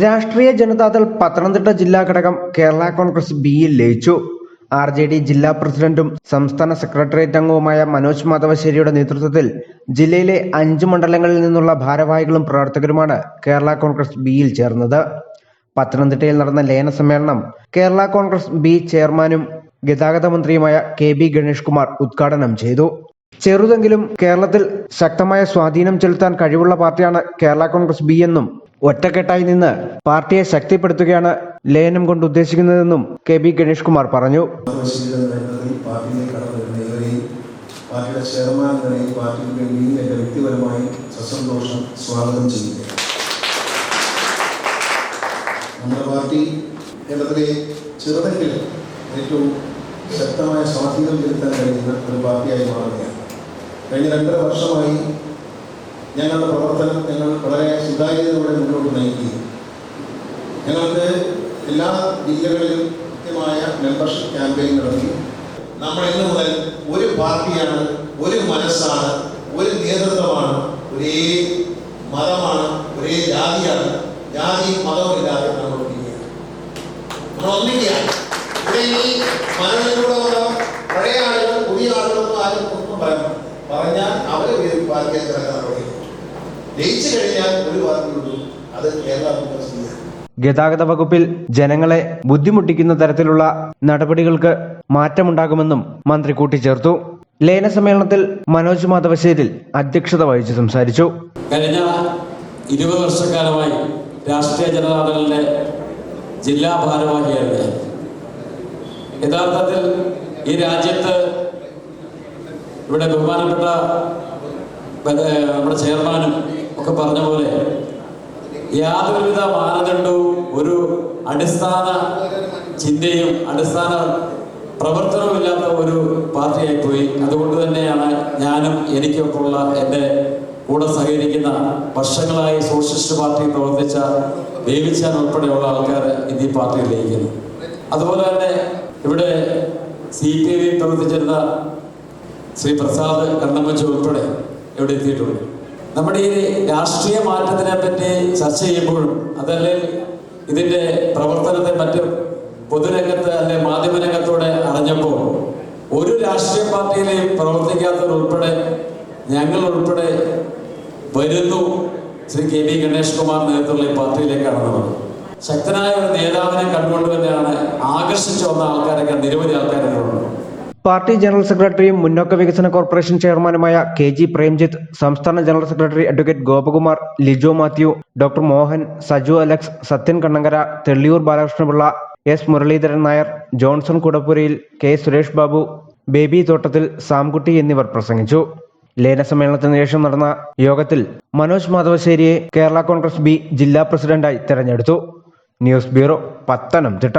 രാഷ്ട്രീയ ജനതാദൾ പത്തനംതിട്ട ജില്ലാ ഘടകം കേരള കോൺഗ്രസ് ബിയിൽ ലയിച്ചു. ആർ ജെ ഡി ജില്ലാ പ്രസിഡന്റും സംസ്ഥാന സെക്രട്ടേറിയറ്റ് അംഗവുമായ മനോജ് മാധവശ്ശേരിയുടെ നേതൃത്വത്തിൽ ജില്ലയിലെ അഞ്ച് മണ്ഡലങ്ങളിൽ നിന്നുള്ള ഭാരവാഹികളും പ്രവർത്തകരുമാണ് കേരള കോൺഗ്രസ് ബിയിൽ ചേർന്നത്. പത്തനംതിട്ടയിൽ നടന്ന ലയന സമ്മേളനം കേരള കോൺഗ്രസ് ബി ചെയർമാനും ഗതാഗത മന്ത്രിയുമായ കെ ബി ഗണേഷ് കുമാർ ഉദ്ഘാടനം ചെയ്തു. ചെറുതെങ്കിലും കേരളത്തിൽ ശക്തമായ സ്വാധീനം ചെലുത്താൻ കഴിവുള്ള പാർട്ടിയാണ് കേരള കോൺഗ്രസ് ബി എന്നും ഒറ്റക്കെട്ടായി നിന്ന് പാർട്ടിയെ ശക്തിപ്പെടുത്തുകയാണ് ലയനം കൊണ്ട് ഉദ്ദേശിക്കുന്നതെന്നും കെ ബി ഗണേഷ് കുമാർ പറഞ്ഞു. പാർട്ടിയുടെ വ്യക്തിപരമായി സ്വാഗതം ചെയ്യുന്നു നമ്മുടെ പാർട്ടി കേരളത്തിലെ ചെറുതെങ്കിലും ഏറ്റവും ശക്തമായ സ്വാധീനം ചെലുത്താൻ കഴിയുന്ന ഒരു പാർട്ടിയായി മാറുകയാണ്. കഴിഞ്ഞ രണ്ടര വർഷമായി ഞങ്ങളുടെ പ്രവർത്തനം ഞങ്ങൾ വളരെ സുതാര്യതയോടെ മുന്നോട്ട് നയിക്കുകയും ഞങ്ങൾക്ക് എല്ലാ ജില്ലകളിലും കൃത്യമായ മെമ്പർഷിപ്പ് ക്യാമ്പയിൻ നടത്തി. നമ്മൾ ഇന്ന് മുതൽ ഒരു പാർട്ടിയാണ് ഒരു മനസ്സാണ് ഒരു നേതൃത്വമാണ് ഒരേ മതമാണ് ഒരേ ജാതിയാണ് ജാതി മതവും ഇല്ലാതെ നമ്മൾ പഴയ ആളുകൾ പുതിയ ആളുകളൊന്നും ആരും ഒന്നും പറയാം പറഞ്ഞാൽ അവരെ പാർട്ടിയായി പാർട്ടിയെ കിടക്കാൻ ജയിച്ചു കഴിഞ്ഞാൽ ഒരു വാർത്തയുള്ളൂ അത് കേരള കോൺഗ്രസ് ഗതാഗത വകുപ്പിൽ ജനങ്ങളെ ബുദ്ധിമുട്ടിക്കുന്ന തരത്തിലുള്ള നടപടികൾക്ക് മാറ്റമുണ്ടാകുമെന്നും മന്ത്രി കൂട്ടിച്ചേർത്തു. ലയന സമ്മേളനത്തിൽ മനോജ് മാധവശ്ശേരിൽ അധ്യക്ഷത വഹിച്ച് സംസാരിച്ചു. കഴിഞ്ഞ ഇരുപത് വർഷക്കാലമായി രാഷ്ട്രീയ ജനതാദളിന്റെ ജില്ലാ ഭാരവാഹിയായിരുന്നു. യഥാർത്ഥത്തിൽ ഈ രാജ്യത്ത് ഇവിടെ ബഹുമാനപ്പെട്ട നമ്മുടെ ചെയർമാനും ഒക്കെ പറഞ്ഞ പോലെ യാതൊരുവിധ മാനദണ്ഡവും ഒരു അടിസ്ഥാന ചിന്തയും അടിസ്ഥാന പ്രവർത്തനവും ഇല്ലാത്ത ഒരു പാർട്ടിയായി പോയി. അതുകൊണ്ട് തന്നെയാണ് ഞാനും എനിക്കൊപ്പമുള്ള എന്റെ കൂടെ സഹകരിക്കുന്ന വർഷങ്ങളായി സോഷ്യലിസ്റ്റ് പാർട്ടി പ്രവർത്തിച്ച വേവിച്ചാൻ ഉൾപ്പെടെയുള്ള ആൾക്കാർ ഇന്ന് പാർട്ടിയിൽ ലയിക്കുന്നു. അതുപോലെ തന്നെ ഇവിടെ സി പി ഐ പ്രവർത്തിച്ചിരുന്ന ശ്രീ പ്രസാദ് കണ്ണമ്മച്ചു ഉൾപ്പെടെ ഇവിടെ എത്തിയിട്ടുണ്ട്. നമ്മുടെ ഈ രാഷ്ട്രീയ മാറ്റത്തിനെ പറ്റി ചർച്ച ചെയ്യുമ്പോഴും അതല്ലെങ്കിൽ ഇതിന്റെ പ്രവർത്തനത്തെ മറ്റും പൊതുരംഗത്ത് അല്ലെ മാധ്യമരംഗത്തൂടെ അറിഞ്ഞപ്പോൾ ഒരു രാഷ്ട്രീയ പാർട്ടിയിലെയും പ്രവർത്തിക്കാത്തവർ ഉൾപ്പെടെ ഞങ്ങൾ ഉൾപ്പെടെ വരുന്നു ശ്രീ കെ വി ഗണേഷ് കുമാർ നേതൃത്വമുള്ള ഈ പാർട്ടിയിലേക്ക് കടന്നത്. ശക്തനായ ഒരു നേതാവിനെ കണ്ടുകൊണ്ട് തന്നെയാണ് ആകർഷിച്ചു വന്ന ആൾക്കാരൊക്കെ നിരവധി ആൾക്കാരുണ്ട്. പാർട്ടി ജനറൽ സെക്രട്ടറിയും മുന്നോക്ക വികസന കോർപ്പറേഷൻ ചെയർമാനുമായ കെ ജി പ്രേംജിത്ത് സംസ്ഥാന general secretary advocate Gopakumar Lijo Mathew doctor Mohan Saju Alex Sathyan Kannankara Thelliyoor Balakrishnapillai S Muraleedharan Nair Johnson Kudappurayil K Suresh Babu Baby Thottathil Samkutty എന്നിവർ പ്രസംഗിച്ചു. ലയന സമ്മേളനത്തിന് ശേഷം നടന്ന യോഗത്തിൽ മനോജ് മാധവശ്ശേരിയെ കേരള കോൺഗ്രസ് ബി ജില്ലാ പ്രസിഡന്റായി തെരഞ്ഞെടുത്തു. News bureau Pathanamthitta.